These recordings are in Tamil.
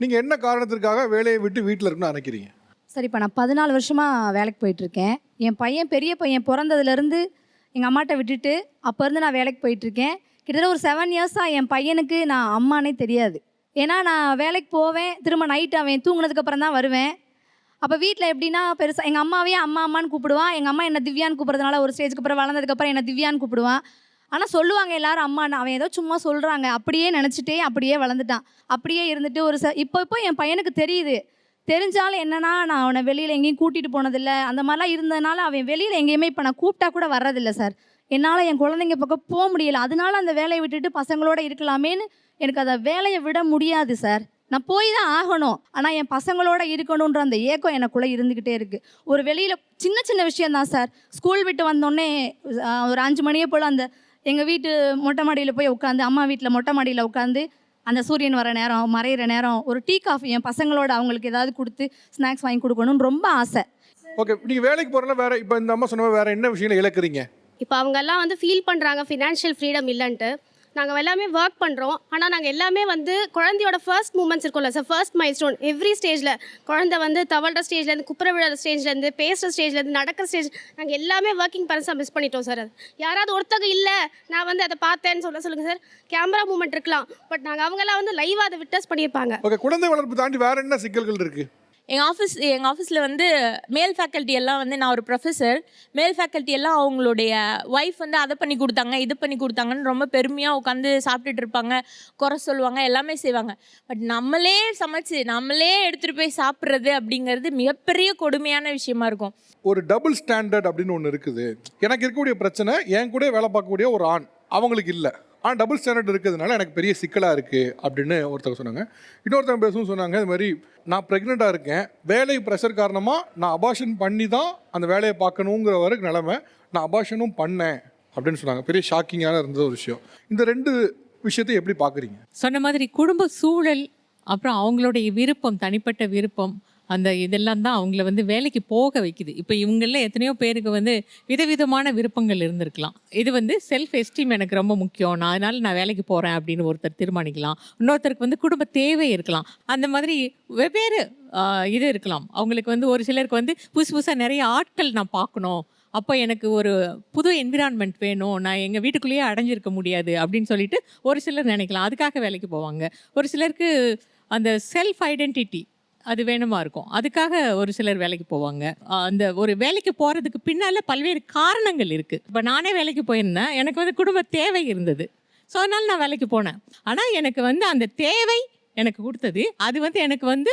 நீங்கள் என்ன காரணத்திற்காக வேலையை விட்டு வீட்டில் இருக்குன்னு நினைக்கிறீங்க சரி இப்போ நான் பதினாலு வருஷமாக வேலைக்கு போயிட்டுருக்கேன். என் பையன் பெரிய பையன் பிறந்ததுலேருந்து எங்கள் அம்மாட்ட விட்டுட்டு அப்போ இருந்து நான் வேலைக்கு போயிட்டுருக்கேன். கிட்டத்தட்ட ஒரு செவன் இயர்ஸாக என் பையனுக்கு நான் அம்மானே தெரியாது. ஏன்னா நான் வேலைக்கு போவேன் திரும்ப நைட் அவன் தூங்கினதுக்கப்புறம் தான் வருவேன். அப்போ வீட்டில் எப்படின்னா பெருசாக எங்கள் அம்மாவே அம்மா அம்மான்னு கூப்பிடுவான். எங்கள் அம்மா என்ன திவ்யான்னு கூப்பிட்றதுனால ஒரு ஸ்டேஜ்க்கு அப்புறம் வளர்ந்ததுக்கப்புறம் என்ன திவ்யான்னு கூப்பிடுவான். ஆனால் சொல்லுவாங்க எல்லாரும் நான் அவன் ஏதோ சும்மா சொல்கிறாங்க அப்படியே நினச்சிட்டே அப்படியே வளர்ந்துட்டான். அப்படியே இருந்துட்டு ஒரு ச இப்போ இப்போ என் பையனுக்கு தெரியுது. தெரிஞ்சாலும் என்னன்னா நான் அவனை வெளியில் எங்கேயும் கூட்டிகிட்டு போனதில்லை. அந்த மாதிரிலாம் இருந்ததுனால அவன் வெளியில் எங்கேயுமே இப்போ நான் கூப்பிட்டா கூட வர்றதில்லை சார். என்னால் என் குழந்தைங்க பக்கம் போக முடியல. அதனால அந்த வேலையை விட்டுட்டு பசங்களோட இருக்கலாமேன்னு எனக்கு அதை வேலையை விட முடியாது சார். நான் போய் தான் ஆகணும். ஆனால் என் பசங்களோட இருக்கணுன்ற அந்த ஏக்கம் எனக்குள்ளே இருந்துக்கிட்டே இருக்குது ஒரு வெளியில் சின்ன சின்ன விஷயந்தான் சார். ஸ்கூல் விட்டு வந்தோடனே ஒரு அஞ்சு மணியை போல் அந்த எங்கள் வீட்டு மொட்டை மாடியில் போய் உட்காந்து அம்மா வீட்டில் மொட்டை மாடியில் உட்காந்து அந்த சூரியன் வர நேரம் மறையிற நேரம் ஒரு டீ காஃபி என் பசங்களோட அவங்களுக்கு ஏதாவது கொடுத்து ஸ்நாக்ஸ் வாங்கி கொடுக்கணும்னு ரொம்ப ஆசை. ஓகே நீங்கள் வேலைக்கு போகிறல வேற இப்போ இந்த அம்மா சொன்ன வேற என்ன விஷயங்களை இழக்கிறீங்க? இப்போ அவங்கெல்லாம் வந்து ஃபீல் பண்ணுறாங்க ஃபினான்ஷியல் ஃப்ரீடம் இல்லைன்ட்டு. நாங்கள் எல்லாமே ஒர்க் பண்ணுறோம் ஆனால் நாங்கள் எல்லாமே வந்து குழந்தையோட ஃபர்ஸ்ட் மூமெண்ட்ஸ் இருக்கும்ல sir first milestone every ஸ்டேஜில் குழந்தை வந்து தவழ்கிற ஸ்டேஜ்லேருந்து குப்புற விழுற ஸ்டேஜ்லேருந்து பேசுகிற ஸ்டேஜ்லேருந்து நடக்கிற ஸ்டேஜ் நாங்கள் எல்லாமே ஒர்க்கிங் பர்சனாக மிஸ் பண்ணிட்டோம் சார் அது யாராவது ஒருத்தங்க இல்லை நான் வந்து அதை பார்த்தேன்னு சொல்ல சொல்லுங்கள் சார் கேமரா மூமெண்ட் இருக்கலாம். பட் நாங்கள் அவங்கெல்லாம் வந்து லைவாக அதை விட்டஸ் பண்ணியிருப்பாங்க. ஓகே குழந்தை வளர்ப்பு தாண்டி வேறு என்ன சிக்கல்கள் இருக்குது எங்கள் ஆஃபீஸ் எங்கள் ஆஃபீஸில் வந்து மேல் ஃபேக்கல்ட்டி எல்லாம் வந்து நான் ஒரு ப்ரொஃபஸர் மேல் ஃபேக்கல்ட்டி எல்லாம் அவங்களுடைய ஒய்ஃப் வந்து அதை பண்ணி கொடுத்தாங்க இது பண்ணி கொடுத்தாங்கன்னு ரொம்ப பெருமையாக உட்காந்து சாப்பிட்டுட்டு இருப்பாங்க குறை சொல்லுவாங்க எல்லாமே செய்வாங்க. பட் நம்மளே சமைச்சு நம்மளே எடுத்துகிட்டு போய் சாப்பிட்றது அப்படிங்கிறது மிகப்பெரிய கொடுமையான விஷயமா இருக்கும். ஒரு டபுள் ஸ்டாண்டர்ட் அப்படின்னு ஒன்று இருக்குது. எனக்கு இருக்கக்கூடிய பிரச்சனை என் கூட வேலை பார்க்கக்கூடிய ஒரு ஆண் அவங்களுக்கு இல்லை. ஆனால் டபுள் ஸ்டாண்டர்ட் இருக்கிறதுனால எனக்கு பெரிய சிக்கலாக இருக்குது அப்படின்னு ஒருத்தவங்க சொன்னாங்க. இன்னொருத்தவங்க பேசவும் சொன்னாங்க இது மாதிரி நான் ப்ரெக்னெண்ட்டாக இருக்கேன் வேலை ப்ரெஷர் காரணமாக நான் அபாஷன் பண்ணி தான் அந்த வேலையை பார்க்கணுங்கிற வரைக்கும் நிலமை நான் அபாஷனும் பண்ணேன் அப்படின்னு சொன்னாங்க. பெரிய ஷாக்கிங்கான இருந்தது ஒரு விஷயம். இந்த ரெண்டு விஷயத்தை எப்படி பார்க்குறீங்க? சொன்ன மாதிரி குடும்ப சூழல் அப்புறம் அவங்களுடைய விருப்பம் தனிப்பட்ட விருப்பம் அந்த இதெல்லாம் தான் அவங்கள வந்து வேலைக்கு போக வைக்குது. இப்போ இவங்களில் எத்தனையோ பேருக்கு வந்து விதவிதமான விருப்பங்கள் இருந்திருக்கலாம். இது வந்து செல்ஃப் எஸ்டீம் எனக்கு ரொம்ப முக்கியம். நான் அதனால் நான் வேலைக்கு போகிறேன் அப்படின்னு ஒருத்தர் தீர்மானிக்கலாம். இன்னொருத்தருக்கு வந்து குடும்ப தேவை இருக்கலாம். அந்த மாதிரி வெவ்வேறு இது இருக்கலாம். அவங்களுக்கு வந்து ஒரு சிலருக்கு வந்து புதுசு புதுசாக நிறைய ஆட்கள் நான் பார்க்கணும். அப்போ எனக்கு ஒரு புது என்விரான்மெண்ட் வேணும். நான் எங்கள் வீட்டுக்குள்ளேயே அடைஞ்சிருக்க முடியாது அப்படின்னு சொல்லிட்டு ஒரு சிலர் நினைக்கலாம். அதுக்காக வேலைக்கு போவாங்க. ஒரு சிலருக்கு அந்த செல்ஃப் ஐடென்டிட்டி அது வேணுமா இருக்கும். அதுக்காக ஒரு சிலர் வேலைக்கு போவாங்க. அந்த ஒரு வேலைக்கு போகிறதுக்கு பின்னால் பல்வேறு காரணங்கள் இருக்குது இப்போ நானே வேலைக்கு போயிருந்தேன். எனக்கு வந்து குடும்ப தேவை இருந்தது. ஸோ அதனால் நான் வேலைக்கு போனேன். ஆனால் எனக்கு வந்து அந்த தேவை எனக்கு கொடுத்தது. அது வந்து எனக்கு வந்து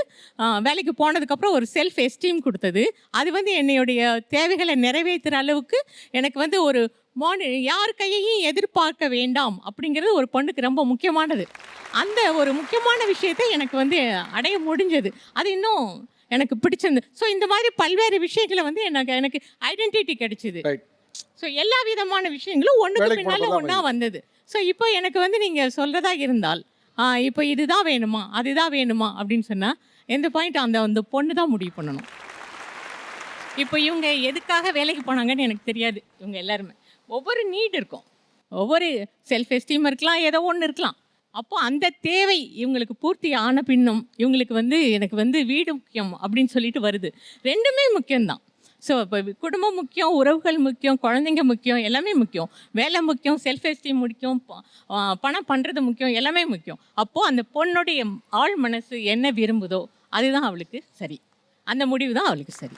வேலைக்கு போனதுக்கப்புறம் ஒரு செல்ஃப் எஸ்டீம் கொடுத்தது. அது வந்து என்னுடைய தேவைகளை நிறைவேற்றுற அளவுக்கு எனக்கு வந்து ஒரு மானி யார் கையையும் எதிர்பார்க்க வேண்டாம் அப்படிங்கிறது ஒரு பொண்ணுக்கு ரொம்ப முக்கியமானது. அந்த ஒரு முக்கியமான விஷயத்தை எனக்கு வந்து அடைய முடிஞ்சது. அது இன்னும் எனக்கு பிடிச்சிருந்து ஸோ இந்த மாதிரி பல்வேறு விஷயங்களை வந்து எனக்கு எனக்கு ஐடென்டிட்டி கிடைச்சிது. ஸோ எல்லா விதமான விஷயங்களும் ஒன்றுக்கு பின்னால ஒன்றா வந்தது. ஸோ இப்போ எனக்கு வந்து நீங்கள் சொல்கிறதா இருந்தால் இப்போ இதுதான் வேணுமா? அதுதான் வேணுமா? அப்படின்னு சொன்னால் எந்த பாயிண்ட் அந்த அந்த பொண்ணு தான் முடிவு பண்ணணும். இப்போ இவங்க எதுக்காக வேலைக்கு போனாங்கன்னு எனக்கு தெரியாது இவங்க எல்லாருமே. ஒவ்வொரு நீட் இருக்கும். ஒவ்வொரு செல்ஃப் எஸ்டீம் இருக்கலாம் ஏதோ ஒன்று இருக்கலாம். அப்போ அந்த தேவை இவங்களுக்கு பூர்த்தி ஆன பின்னும் இவங்களுக்கு வந்து எனக்கு வந்து வீடு முக்கியம் அப்படின்னு சொல்லிட்டு வருது. ரெண்டுமே முக்கியம்தான். ஸோ இப்போ குடும்பம் முக்கியம் உறவுகள் முக்கியம் குழந்தைங்க முக்கியம் எல்லாமே முக்கியம். வேலை முக்கியம் செல்ஃப் எஸ்டீம் முக்கியம் ப- பணம் பண்ணுறது முக்கியம் எல்லாமே முக்கியம். அப்போது அந்த பொண்ணுடைய ஆழ் மனசு என்ன விரும்புதோ அதுதான் அவளுக்கு சரி. அந்த முடிவு தான் அவளுக்கு சரி.